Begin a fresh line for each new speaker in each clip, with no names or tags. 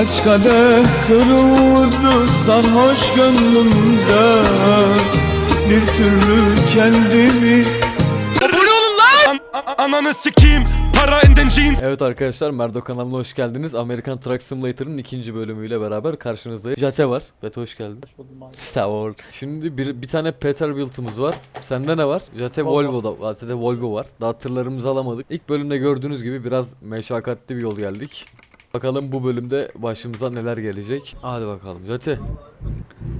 Kaç kadeh kırıldı sarhoş gönlümde Bir türlü kendimi
Abone olun lan! ananı sikeyim. Para enden jeans.
Evet arkadaşlar Merdo kanalına hoş geldiniz. Amerikan Truck Simulator'ın ikinci bölümüyle beraber karşınızdayım. Jate var. Jate hoş geldin.
Hoş buldum abi.
Sağ ol. Şimdi bir, bir tane Peterbilt'ımız var. Sende ne var? Jate
Volvo.
Volvo'da. Jate'de Volvo var. Daha tırlarımızı alamadık. İlk bölümde gördüğünüz gibi biraz meşakkatli bir yol geldik. Bakalım bu bölümde başımıza neler gelecek. Hadi bakalım. Jate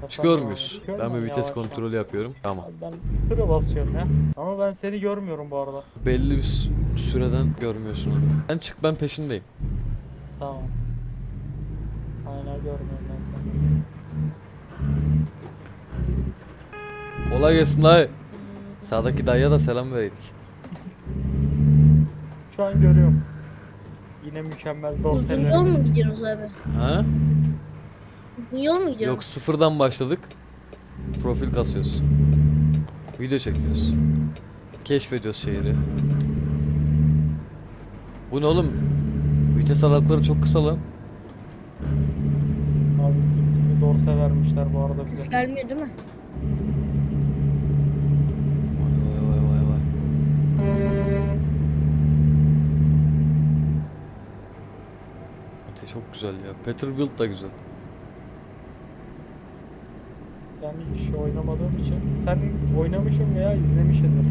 çıkıyor muyuz?
Çıkıyorum
Ben bir vites
yavaş
kontrolü yapıyorum. Tamam.
Abi Ben tıra basıyorum ya. Ama ben seni görmüyorum bu arada.
Belli bir sü- süreden görmüyorsun onu. Sen çık ben peşindeyim.
Tamam. Aynen görmüyorum ben seni.
Kolay gelsin dayı. Sağdaki dayıya da selam vereydik.
Şu an görüyorum. Yine mükemmel
Uzun yol mu gidiyorsunuz abi?
Ha?
Uzun yol mu
Yok
gidiyorsunuz?
sıfırdan başladık. Profil kasıyoruz. Video çekiyoruz. Keşfediyoruz şehri. Bu ne oğlum? Vites aralıkları çok kısa lan.
Abi sikimi dorse vermişler bu arada bize.
Ses gelmiyor değil mi?
Çok güzel ya. Peterbilt da güzel.
Ben hiç oynamadığım için. Sen oynamışsın veya izlemişsindir.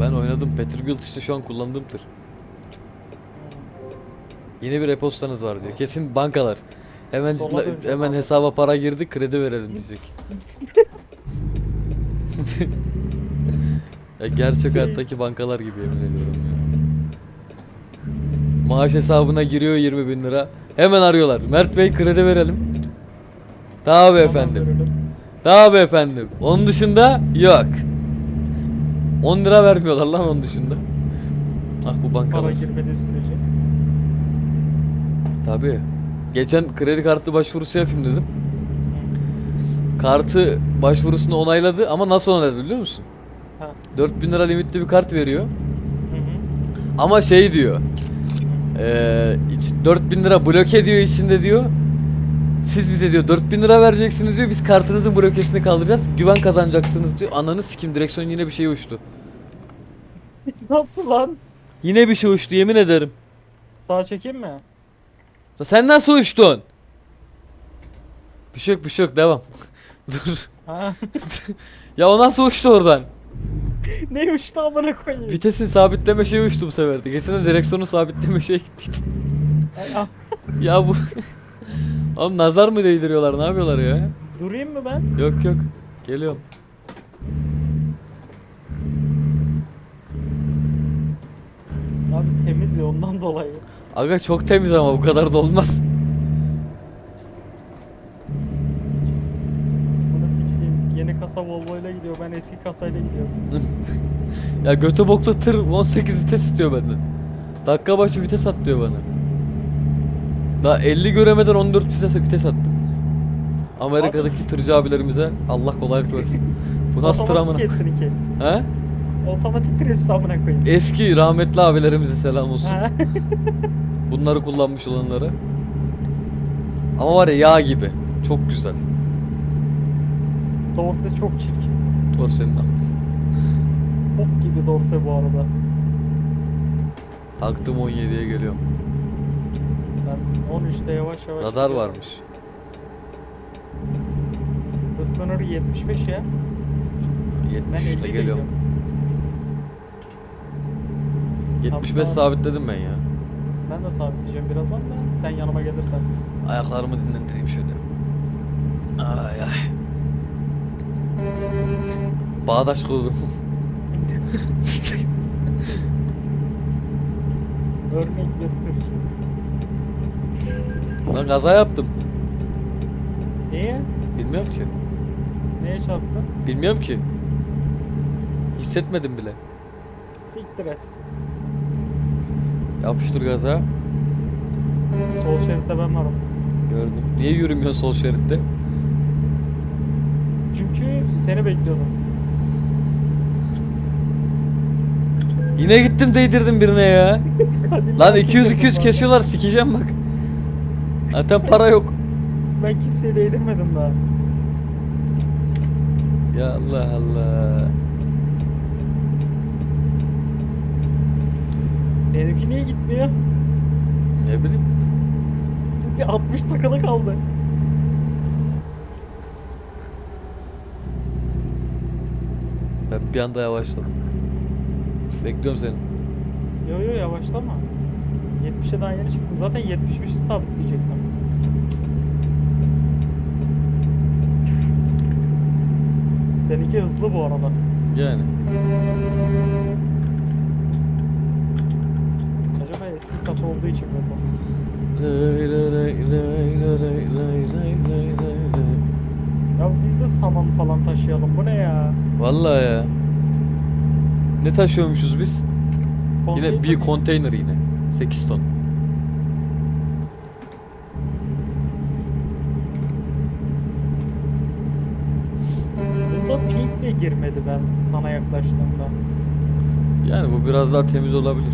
Ben oynadım. Peterbilt işte şu an kullandığım tır. Yeni bir repostanız var diyor. Kesin bankalar. Hemen
Sola döneceğim
hemen
abi.
hesaba para girdi, kredi verelim diyecek. ya gerçek
Şey-
hayattaki bankalar gibi yemin ediyorum ya. Maaş hesabına giriyor 20 bin lira. Hemen arıyorlar. Mert Bey kredi verelim. Tabi efendim.
Tamam,
Tabi efendim. Onun dışında yok. 10 lira vermiyorlar lan onun dışında. Ah bu
Para
bankalar.
girmediği sürece.
Tabii. Geçen kredi kartı başvurusu yapayım dedim. Kartı başvurusunu onayladı ama nasıl onayladı biliyor musun?
Ha.
4000 lira limitli bir kart veriyor.
Hı hı.
Ama şey diyor. İç- 4000 lira bloke diyor içinde diyor. Siz bize diyor 4000 lira vereceksiniz diyor. Biz kartınızın blokesini kaldıracağız. Güven kazanacaksınız diyor. Ananı sikim direksiyon yine bir şey uçtu.
Nasıl lan?
Yine bir şey uçtu yemin ederim.
Sağ çekeyim mi?
Ya Sen nasıl uçtun? Bir şey yok bir şey yok devam. Dur.
Ha.
Ya o nasıl uçtu oradan?
Ne uçtu amına koyayım?
Vitesin sabitleme şeyi uçtu bu sefer de. Geçen de direksiyonu sabitleme şey gitti.
Ah,
ya bu... Oğlum nazar mı değdiriyorlar ne yapıyorlar ya?
Durayım mı ben?
Yok yok. Geliyorum.
Abi temiz ya ondan dolayı.
Aga çok temiz ama bu kadar da olmaz.
Bana sikeyim. Yeni kasa Volvo ile gidiyor. Ben eski kasayla gidiyorum.
Ya götü boklu tır 18 vites istiyor benden. Dakika başı vites at diyor bana. Daha 50 göremeden 14 vites, vites attım. Amerika'daki tırcı abilerimize Allah kolaylık versin. Bu nasıl tır amına?
Otomatik hepsininki.
He?
Otomatik trips amına koyayım.
Eski rahmetli abilerimize selam olsun. Bunları kullanmış olanlara. Ama var ya yağ gibi. Çok güzel.
Dorse çok çirkin.
Doğru senin al.
Bok gibi dorse bu arada.
Taktım 17'ye geliyorum.
Ben 13'te yavaş yavaş
Radar
gidiyorum.
varmış.
Hız sınırı 75 ya. Ben 50
70'te
ile
geliyorum.
gidiyorum.
75
Tamam.
sabitledim ben ya.
Ben de sabitleyeceğim birazdan da sen yanıma gelirsen.
Ayaklarımı dinlendireyim şöyle. Ay ay. Bağdaş kurdum.
Örnek götür.
Lan kaza yaptım.
Niye?
Bilmiyorum ki.
Neye çarptın?
Bilmiyorum ki. Hissetmedim bile.
Siktir et.
Yapıştır gaza.
Sol şeritte ben varım.
Gördüm. Niye yürümüyorsun sol şeritte?
Çünkü seni bekliyordum.
Yine gittim değdirdim birine ya. Lan
ben
200 200
çekiyordum
kesiyorlar sikeceğim bak. Zaten para yok.
Ben kimseye değdirmedim daha.
Ya Allah Allah.
Benimki niye gitmiyor?
Ne bileyim.
60 takılı kaldı.
Ben bir anda yavaşladım. Bekliyorum seni.
Yo yo yavaşlama. 70'e daha yeni çıktım. Zaten 75'i sabitleyecektim. Seninki hızlı bu arada.
Yani.
Acaba eski kasa olduğu için mi bu?
Lay lay lay lay lay lay lay lay
de saman falan taşıyalım. Bu ne ya?
Vallahi ya. Ne taşıyormuşuz biz? Yine
Konteyner
bir
mi?
konteyner yine. 8 ton.
Bunda pink de girmedi ben sana yaklaştığımda.
Yani bu biraz daha temiz olabilir.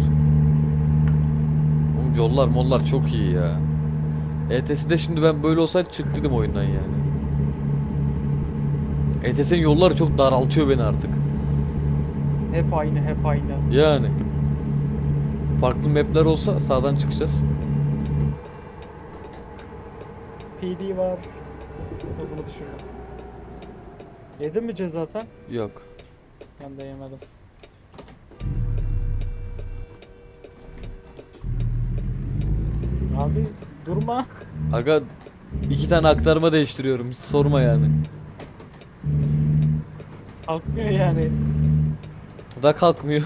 Oğlum yollar mollar çok iyi ya. ETS'de şimdi ben böyle olsaydı çıktıydım oyundan yani. ETS'nin yolları çok daraltıyor beni artık.
Hep aynı hep aynı.
Yani. Farklı mapler olsa sağdan çıkacağız.
PD var. Hızımı düşürdüm. Yedin mi ceza sen?
Yok.
Ben de yemedim. Abi durma.
Aga iki tane aktarma değiştiriyorum. Hiç sorma yani.
Kalkmıyor yani.
Bu da kalkmıyor.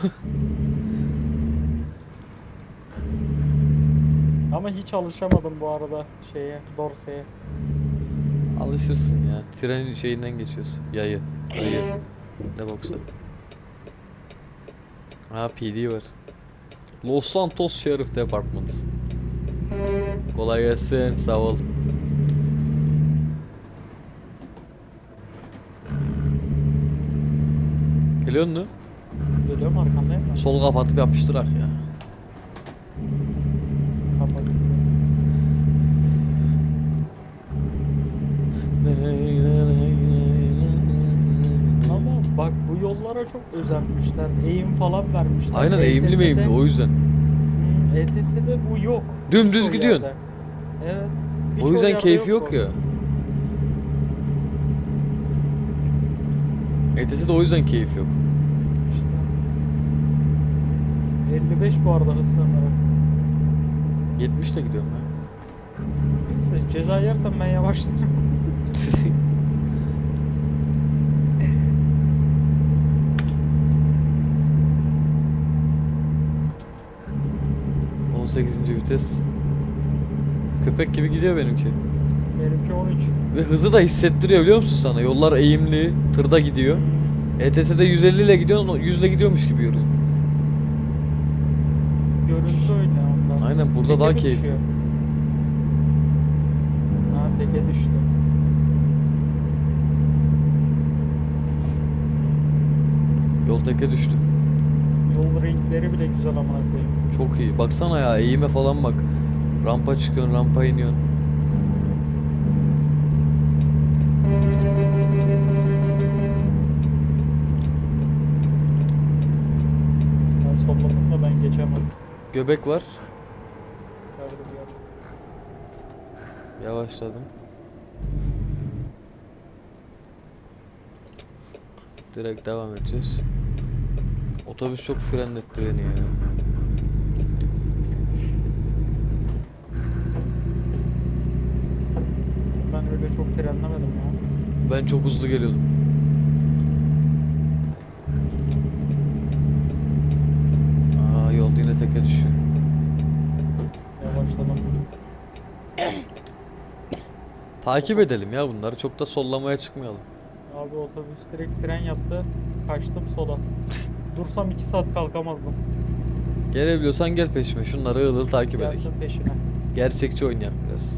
Ama hiç alışamadım bu arada şeye, dorseye.
Alışırsın ya. Tren şeyinden geçiyoruz. Yayı. Yayı. Ne boksa. Ha PD var. Los Santos Sheriff Department. Kolay gelsin. Sağ ol. Geliyor musun?
Geliyorum arkandayım ben.
Sol kapatıp yapıştırak ya.
Kapat. Ama bak bu yollara çok özenmişler. Eğim falan vermişler.
Aynen eğimli
ETS'de
meyimli o yüzden.
Hmm, ETS'de bu yok.
Dümdüz
Birçok
gidiyorsun.
yerde. Evet.
O
birçok
yüzden
yerde
keyfi yok
bu.
ya. ETS'de o yüzden keyif yok.
İşte. 55 bu arada hız sınırı.
70 ile gidiyorum ben.
Neyse ceza yersem ben yavaşlarım.
On 18. vites. Köpek gibi gidiyor benimki.
Benimki 13.
Ve hızı da hissettiriyor biliyor musun sana? Yollar eğimli, tırda gidiyor. ETS'de 150 ile gidiyorsun, o 100 ile gidiyormuş gibi yürüyor.
Görüntü öyle ondan.
Aynen burada daha keyifli.
düşüyor? Ha teke düştü.
Yol teke düştü.
Yol renkleri bile güzel amına koyayım.
Çok iyi. Baksana ya eğime falan bak. Rampa çıkıyorsun, rampa iniyorsun.
Ben solladım da ben geçemem.
Göbek var. Yavaşladım. Direkt devam edeceğiz. Otobüs çok frenletti beni ya.
Ben öyle çok frenlemedim ya.
Ben çok hızlı geliyordum. Aa yol yine teke düşüyor.
Yavaşladım.
Takip edelim ya bunları. Çok da sollamaya çıkmayalım.
Abi otobüs direkt fren yaptı. Kaçtım sola. Dursam 2 saat kalkamazdım.
Gelebiliyorsan gel peşime. Şunları ığıl ığıl takip edelim.
Geldim peşine.
Gerçekçi oynayak biraz.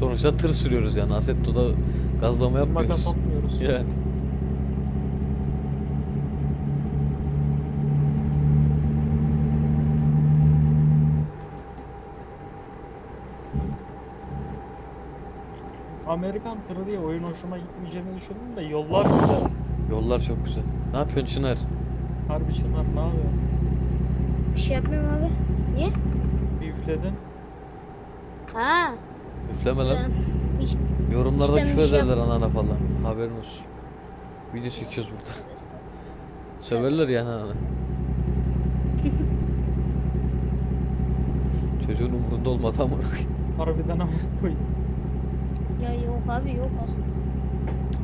Sonuçta tır sürüyoruz yani. Assetto'da gazlama
Makas
yapmıyoruz.
atmıyoruz.
Yani.
Amerikan tırı diye oyun hoşuma gitmeyeceğini düşündüm de yollar güzel.
Yollar çok güzel. Ne yapıyorsun Çınar?
Harbi Çınar ne yapıyor?
Bir şey yapmıyorum abi. Niye?
Bir üfledin.
Ha.
Üfleme lan.
Hiç
Yorumlarda
İşte
küfür
bir şey
ederler anana falan. Haberin olsun. Video çekiyoruz burada. Söverler yani anana. Çocuğun umurunda olmadı ama.
Harbiden ama koy.
ya yok abi yok aslında.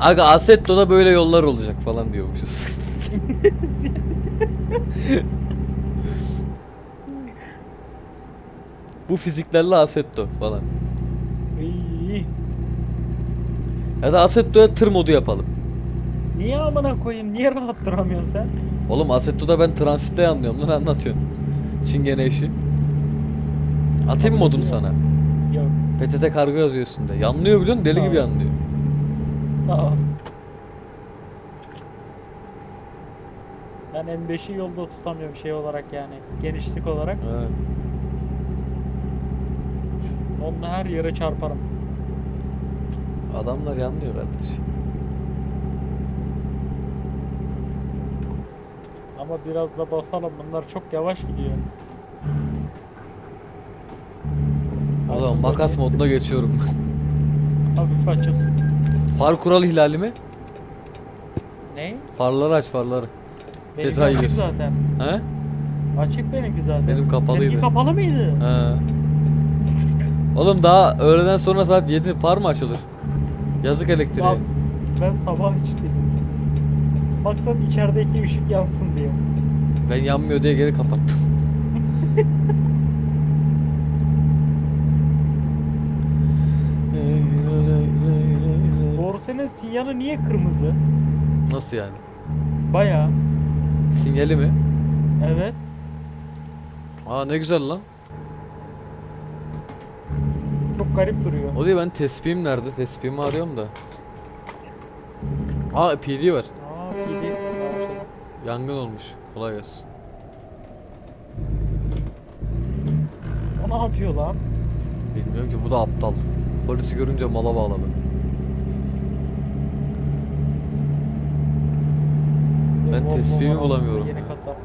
Aga Assetto'da böyle yollar olacak falan diyormuşuz. Bu fiziklerle Assetto falan.
İyi.
Ya da Assetto'ya tır modu yapalım.
Niye amına koyayım? Niye rahat duramıyorsun sen?
Oğlum Assetto'da ben transitte anlıyorum lan anlatıyorsun. Çingene işi. Atayım mı modunu sana? PTT kargo yazıyor üstünde. Yanlıyor biliyorsun deli gibi
Tamam.
yanlıyor.
Sağ ol. Ben M5'i yolda tutamıyorum şey olarak yani. Genişlik olarak.
Ha.
Onunla her yere çarparım.
Adamlar yanlıyor kardeş.
Ama biraz da basalım. Bunlar çok yavaş gidiyor. Açın
makas moduna geçiyorum.
Hafif açıl.
Far kural ihlali mi?
Ne?
Farları aç farları.
Benimki
Ceza
açık
yiyorsun.
zaten.
He?
Açık benimki zaten.
Benim kapalıydı.
Seninki kapalı mıydı?
He. Oğlum daha öğleden sonra saat 7 far mı açılır? Yazık elektriğe.
Lan, ben sabah içtim. Maksat içerideki ışık yansın diye.
Ben yanmıyor diye geri kapattım.
Dorse'nin sinyali niye kırmızı?
Nasıl yani?
Baya.
Sinyali mi?
Evet.
Aa ne güzel lan.
Çok garip duruyor.
O değil ben tespihim nerede? Tespihimi arıyorum da. Aa PD var.
Aa, PD.
Yangın olmuş. Kolay gelsin.
O ne yapıyor lan?
Bilmiyorum ki bu da aptal. Polisi görünce mala bağladı. Ben tespihimi bulamıyorum
Yeni
ya.
kasa.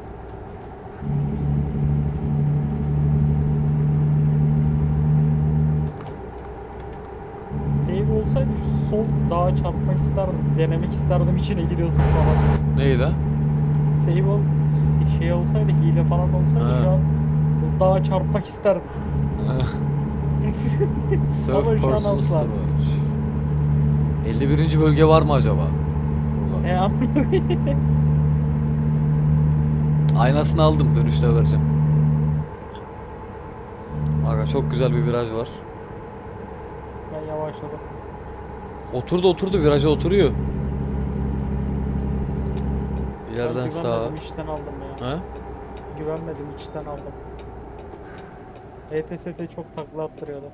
Save olsaydı şu sol dağa çarpmak isterdim. Denemek isterdim içine giriyoruz mu falan.
Neyi la?
Save ol, şey olsaydı hile falan olsaydı
Ha.
şu an bu dağa çarpmak isterdim.
Surf
asla.
Storage. 51. bölge var mı acaba?
E.
Aynasını aldım dönüşte vereceğim. Aga çok güzel bir viraj var.
ben yavaşladım.
Oturdu oturdu viraja oturuyor.
Ben
İleriden sağa.
güvenmedim içten aldım ya.
Ha?
Güvenmedim içten aldım. ETS'de çok takla attırıyordu.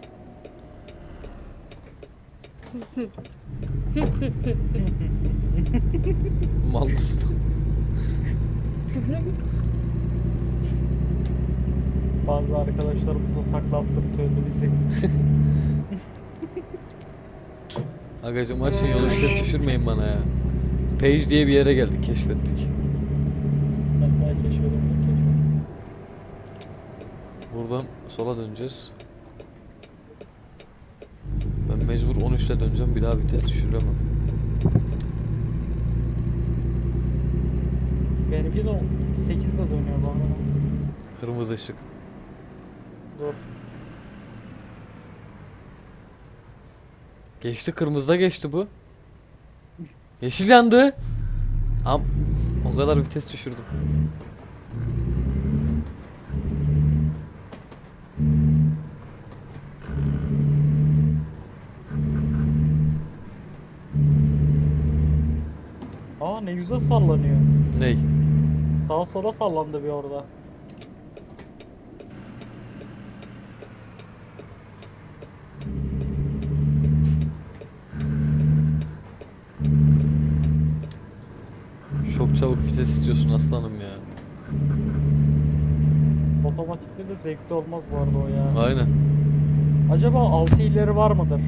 Mal mısın?
Bazı arkadaşlarımız da takla attırtıyordu bizi.
Agacım açın yolu vites düşürmeyin bana ya. Page diye bir yere geldik keşfettik.
Ben daha.
Buradan sola döneceğiz. Ben mecbur 13'te döneceğim bir daha vites düşüremem.
Benimki de 8'de dönüyor bana.
Kırmızı ışık.
Dur.
Geçti kırmızıda geçti bu. Yeşil yandı. Am o kadar vites düşürdüm.
Aa ne güzel sallanıyor.
Ney?
Sağa sola sallandı bir orada.
Çok çabuk vites istiyorsun aslanım ya.
Otomatikte de zevkli olmaz bu arada o ya.
Aynen.
Acaba 6 ileri var mıdır?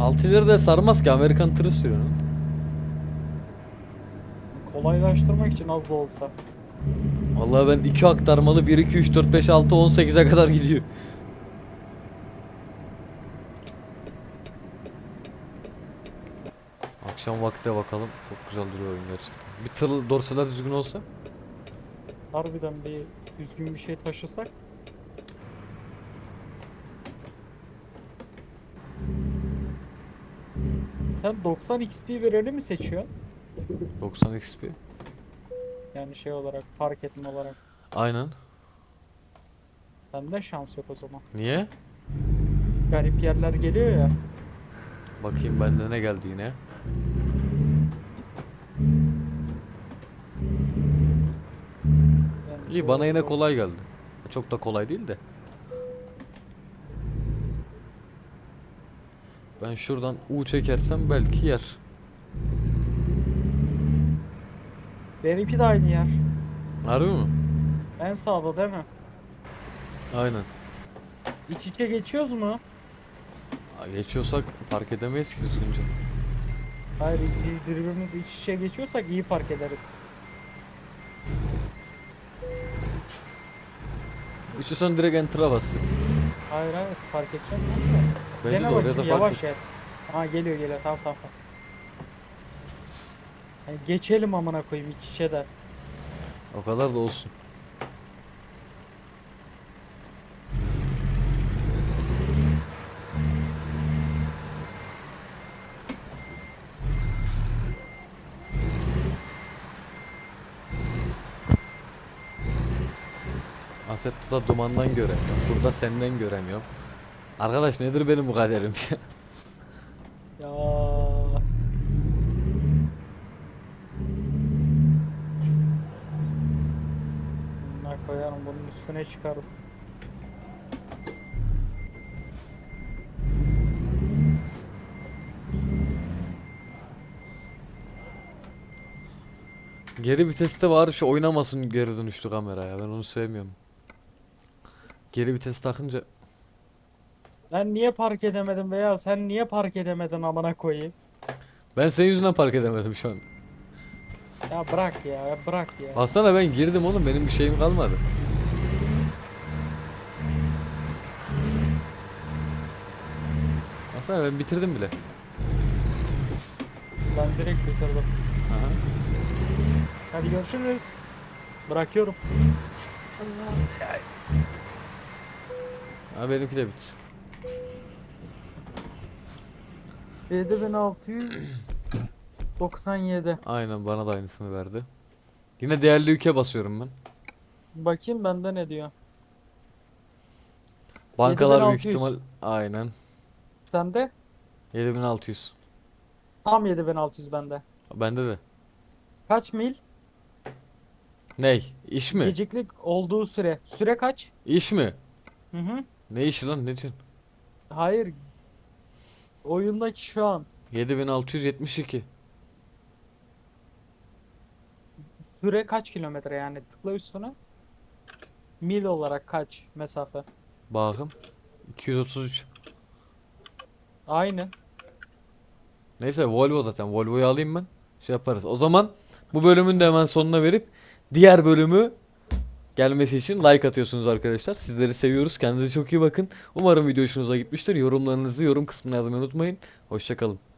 6 lira da sarmaz ki Amerikan tırı sürüyor. lan.
Kolaylaştırmak için az da olsa.
Vallahi ben 2 aktarmalı 1 2 3 4 5 6 18'e kadar gidiyor. Akşam vakti bakalım. Çok güzel duruyor oyun gerçekten. Bir tır dorseler düzgün olsa.
Harbiden bir düzgün bir şey taşısak. Sen 90 XP vereni mi seçiyorsun?
90 XP.
Yani şey olarak, fark etme olarak.
Aynen.
Sende şans yok o zaman.
Niye?
Garip yerler geliyor ya.
Bakayım bende ne geldi yine.
Yani
İyi bana yine kolay geldi. Çok da kolay değil de. Ben şuradan U çekersem belki yer.
Benimki de aynı yer.
Harbi mi?
En sağda değil mi?
Aynen.
İç içe geçiyoruz mu?
Geçiyorsak park edemeyiz ki düzgünce.
Hayır biz birbirimiz iç içe geçiyorsak iyi park ederiz.
İstiyorsan direkt enter'a bas.
Hayır hayır fark edeceğim.
Bence
Dene
de oraya da
bakayım,
fark
yavaş
et.
yer. Ha geliyor geliyor tamam tamam. tamam. Yani geçelim amına koyayım iç içe de.
O kadar da olsun. Aset da dumandan göremiyorum. Burada senden göremiyorum. Arkadaş nedir benim bu kaderim ya?
Ya. Bunlar koyarım bunun üstüne çıkarım.
Geri viteste var şu oynamasın geri dönüşlü kamera ya ben onu sevmiyorum. Geri vites takınca
Ben niye park edemedim veya sen niye park edemedin amına koyayım?
ben senin yüzünden park edemedim şu an.
Ya bırak ya, ya bırak ya.
Aslında ben girdim oğlum benim bir şeyim kalmadı. Aslında ben bitirdim bile.
Ben direkt bitirdim.
Aha.
Hadi görüşürüz. Bırakıyorum.
Ha benimki de bitti.
7697.
Aynen bana da aynısını verdi. Yine değerli ülke basıyorum ben.
Bakayım bende ne diyor.
Bankalar büyük
7600.
ihtimal aynen.
Sende?
7600.
Tam 7600 bende.
Bende de.
Kaç mil?
Ney? İş mi?
Geciklik olduğu süre. Süre kaç?
İş mi?
Hı hı.
Ne işi lan ne diyorsun?
Hayır. Oyundaki şu an.
7672.
Süre kaç kilometre yani? Tıkla üstüne. Mil olarak kaç mesafe?
Bakın. 233.
Aynı.
Neyse Volvo zaten. Volvo'yu alayım ben. Şey yaparız. O zaman bu bölümün de hemen sonuna verip diğer bölümü gelmesi için like atıyorsunuz arkadaşlar. Sizleri seviyoruz. Kendinize çok iyi bakın. Umarım video hoşunuza gitmiştir. Yorumlarınızı yorum kısmına yazmayı unutmayın. Hoşçakalın.